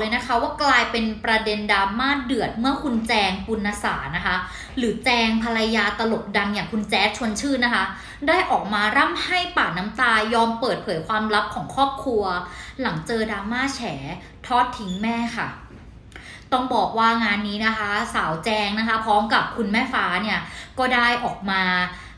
เลยนะคะ ว่ากลายเป็นประเด็นดราม่าเดือดเมื่อคุณแจงปุณสานะคะ หรือแจงภรรยาตลกดังอย่างคุณแจ๊ดชวนชื่นนะคะ ได้ออกมาร่ำให้ป่าน้ำตายอมเปิดเผยความลับของครอบครัว หลังเจอดราม่าแฉทอดทิ้งแม่ค่ะต้องบอกว่างานนี้นะคะ สาวแจงนะคะ พร้อมกับคุณแม่ฟ้าเนี่ย ก็ได้ออกมา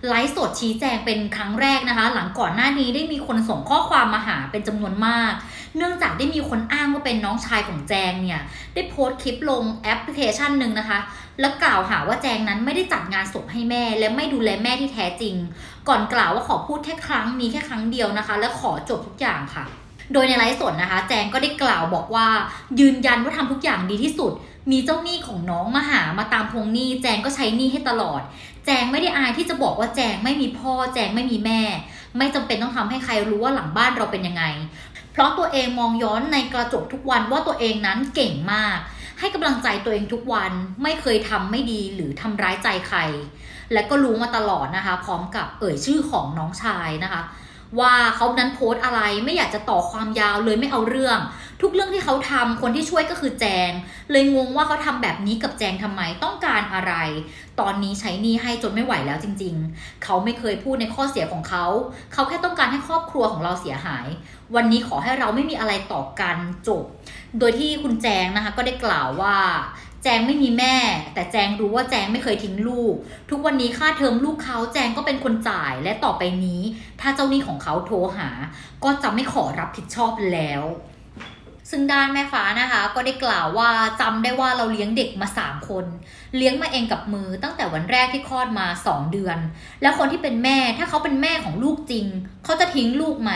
ไลฟ์สดชี้แจงเป็นครั้งแรกนะคะ หลังก่อนหน้านี้ได้มีคนส่งข้อความมาหาเป็นจำนวนมาก เนื่องจากได้มีคนอ้างว่าเป็นน้องชายของแจงเนี่ย ได้โพสต์คลิปลงแอปพลิเคชันหนึ่งนะคะ แล้วกล่าวหาว่าแจงนั้นไม่ได้จัดงานศพให้แม่ และไม่ดูแลแม่ที่แท้จริง ก่อนกล่าวว่าขอพูดแค่ครั้งนี้แค่ครั้งเดียวนะคะ และขอจบทุกอย่างค่ะ โดยในไลฟ์สดนะคะ แจงก็ได้กล่าวบอกว่า ยืนยันว่าทำทุกอย่างดีที่สุด มีเจ้าหนี้ของน้องมาหามาตามทวงหนี้ แจงก็ใช้หนี้ให้ตลอด แจงไม่ได้อายที่จะบอกว่าแจงไม่มีพ่อ แจงไม่มีแม่ ไม่จำเป็นต้องทำให้ใครรู้ว่าหลังบ้านเราเป็นยังไง เพราะตัวเองมองย้อนในกระจกทุกวันว่าตัวเองนั้นเก่งมาก ให้กำลังใจตัวเองทุกวันไม่เคยทำไม่ดีหรือทำร้ายใจใคร และก็รู้มาตลอดนะคะ พร้อมกับเอ่ยชื่อของน้องชายนะคะ ว่าเขานั้นโพสต์อะไรไม่อยากจะต่อความยาวเลยไม่เอาเรื่อง ทุกเรื่องที่เขาทำคนที่ช่วยก็คือแจง เลยงงว่าเขาทำแบบนี้กับแจงทำไมต้องการอะไร ตอนนี้ใช้หนี้ให้จนไม่ไหวแล้วจริง ๆ เขาไม่เคยพูดในข้อเสียของเขา เขาแค่ต้องการให้ครอบครัวของเราเสียหาย วันนี้ขอให้เราไม่มีอะไรต่อกันจบ โดยที่คุณแจงนะคะก็ได้กล่าวว่า จงไม่มีแม่ แต่แจงรู้ว่าแจงไม่เคยทิ้งลูก ทุกวันนี้ค่าเทอมลูกเขาแจงก็เป็นคนจ่ายและต่อไปนี้ ถ้าเจ้าหนี้ของเขาโทรหา ก็จะไม่ขอรับผิดชอบแล้ว ซึ่งด้านแม่ฟ้านะคะ ก็ได้กล่าวว่าจำได้ว่าเราเลี้ยงเด็กมา 3 คน เลี้ยงมาเองกับมือตั้งแต่วันแรกที่คลอดมา 2 เดือน แล้วคนที่เป็นแม่ถ้าเขาเป็นแม่ของลูกจริง เขาจะทิ้งลูกไหม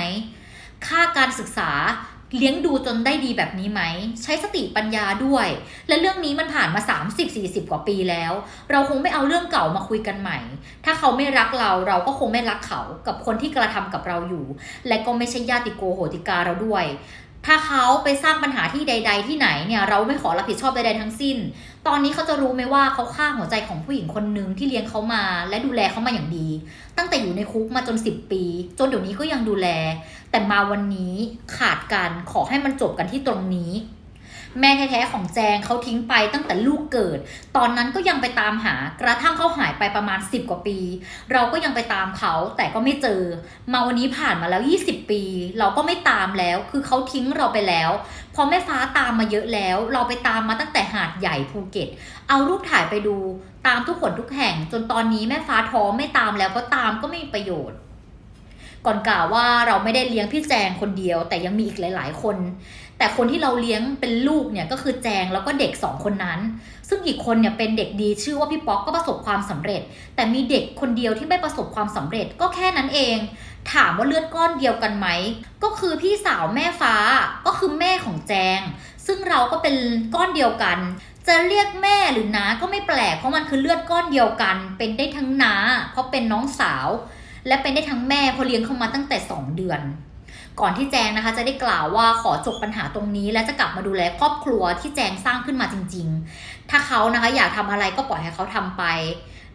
ค่าการศึกษา เลี้ยงดูจนได้ดีแบบนี้ไหม ใช้สติปัญญาด้วย และเรื่องนี้มันผ่านมา 30-40 กว่าปีแล้ว เราคงไม่เอาเรื่องเก่ามาคุยกันใหม่ ถ้าเขาไม่รักเราเราก็คงไม่รักเขากับคนที่กระทำกับเราอยู่ และก็ไม่ใช่ญาติโกโหติกาเราด้วย ถ้าเขาไปสร้างปัญหาที่ใด ๆ ที่ไหนเนี่ยเราไม่ขอรับผิดชอบใด ๆ ทั้งสิ้น ตอนนี้เขาจะรู้ไหมว่าเขาฆ่าหัวใจของผู้หญิงคนหนึ่งที่เลี้ยงเขามา และดูแลเขามาอย่างดี ตั้งแต่อยู่ในคุกมาจน 10 ปี จนเดี๋ยวนี้ก็ยังดูแล แต่มาวันนี้ขาดกันขอให้มันจบกันที่ตรงนี้ แม่แท้ๆของแจงเขาทิ้งไปตั้งแต่ลูกเกิด ตอนนั้นก็ยังไปตามหากระทั่งเขาหายไปประมาณ 10 กว่าปี เราก็ยังไปตามเขาแต่ก็ไม่เจอ มาวันนี้ผ่านมาแล้ว 20 ปี เราก็ไม่ตามแล้ว คือเขาทิ้งเราไปแล้ว พอแม่ฟ้าตามมาเยอะแล้ว เราไปตามมาตั้งแต่หาดใหญ่ภูเก็ต เอารูปถ่ายไปดู ตามทุกคนทุกแห่ง จนตอนนี้แม่ฟ้าท้อไม่ตามแล้วเพราะตามก็ไม่มีประโยชน์ ก่อนกล่าวว่าเราไม่ได้เลี้ยงพี่แจงคนเดียว แต่ยังมีอีกหลาย ๆ คน แต่คนที่เราเลี้ยงเป็นลูกเนี่ยก็คือแจงแล้วก็เด็กสองคนนั้น ซึ่งอีกคนเนี่ยเป็นเด็กดีชื่อว่าพี่ป๊อกก็ประสบความสำเร็จ แต่มีเด็กคนเดียวที่ไม่ประสบความสำเร็จก็แค่นั้นเอง ถามว่าเลือดก้อนเดียวกันไหมก็คือพี่สาวแม่ฟ้าก็คือแม่ของแจง ซึ่งเราก็เป็นก้อนเดียวกันจะเรียกแม่หรือน้าก็ไม่แปลกเพราะมันคือเลือดก้อนเดียวกัน เป็นได้ทั้งน้าเพราะเป็นน้องสาว และเป็นได้ทั้งแม่เพราะเลี้ยงเขามาตั้งแต่ 2 เดือน ก่อนที่แจงนะคะ จะได้กล่าวว่าขอจบปัญหาตรงนี้ และจะกลับมาดูแลครอบครัวที่แจงสร้างขึ้นมาจริง ๆ ถ้าเขานะคะอยากทำอะไรก็ปล่อยให้เขาทำไป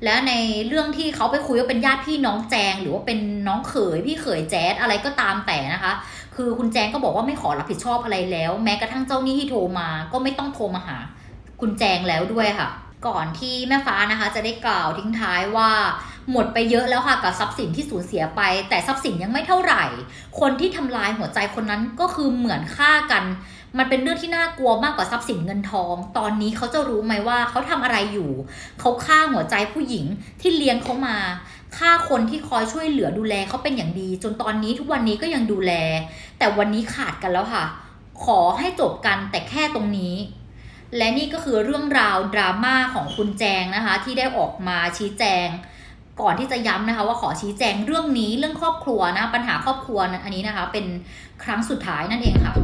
และในเรื่องที่เขาไปคุยว่าเป็นญาติพี่น้องแจง หรือว่าเป็นน้องเขยพี่เขยแจ๊ดอะไรก็ตามแต่นะคะ คือคุณแจงก็บอกว่าไม่ขอรับผิดชอบอะไรแล้ว แม้กระทั่งเจ้าหนี้ที่โทรมา ก็ไม่ต้องโทรมาหา คุณแจงแล้วด้วยค่ะ ก่อนที่แม่ฟ้านะคะ จะได้กล่าวทิ้งท้ายว่า หมดไปเยอะแล้วค่ะกับทรัพย์สินที่สูญเสียไป แต่ทรัพย์สินยังไม่เท่าไหร่ คนที่ทำลายหัวใจคนนั้นก็คือเหมือนฆ่ากัน มันเป็นเรื่องที่น่ากลัวมากกว่าทรัพย์สินเงินทอง ตอนนี้เขาจะรู้ไหมว่าเขาทำอะไรอยู่ เขาฆ่าหัวใจผู้หญิงที่เลี้ยงเขามาฆ่าคนที่คอยช่วยเหลือดูแลเขาเป็นอย่างดี จนตอนนี้ทุกวันนี้ก็ยังดูแล แต่วันนี้ขาดกันแล้วค่ะ ขอให้จบกันแต่แค่ตรงนี้และนี่ก็คือเรื่องราวดราม่าของคุณแจงนะคะ ที่ได้ออกมาชี้แจง ก่อนที่จะย้ำนะคะ ว่าขอชี้แจงเรื่องนี้เรื่องครอบครัวนะปัญหาครอบครัวนะอันนี้นะคะ เป็นครั้งสุดท้ายนั่นเองค่ะ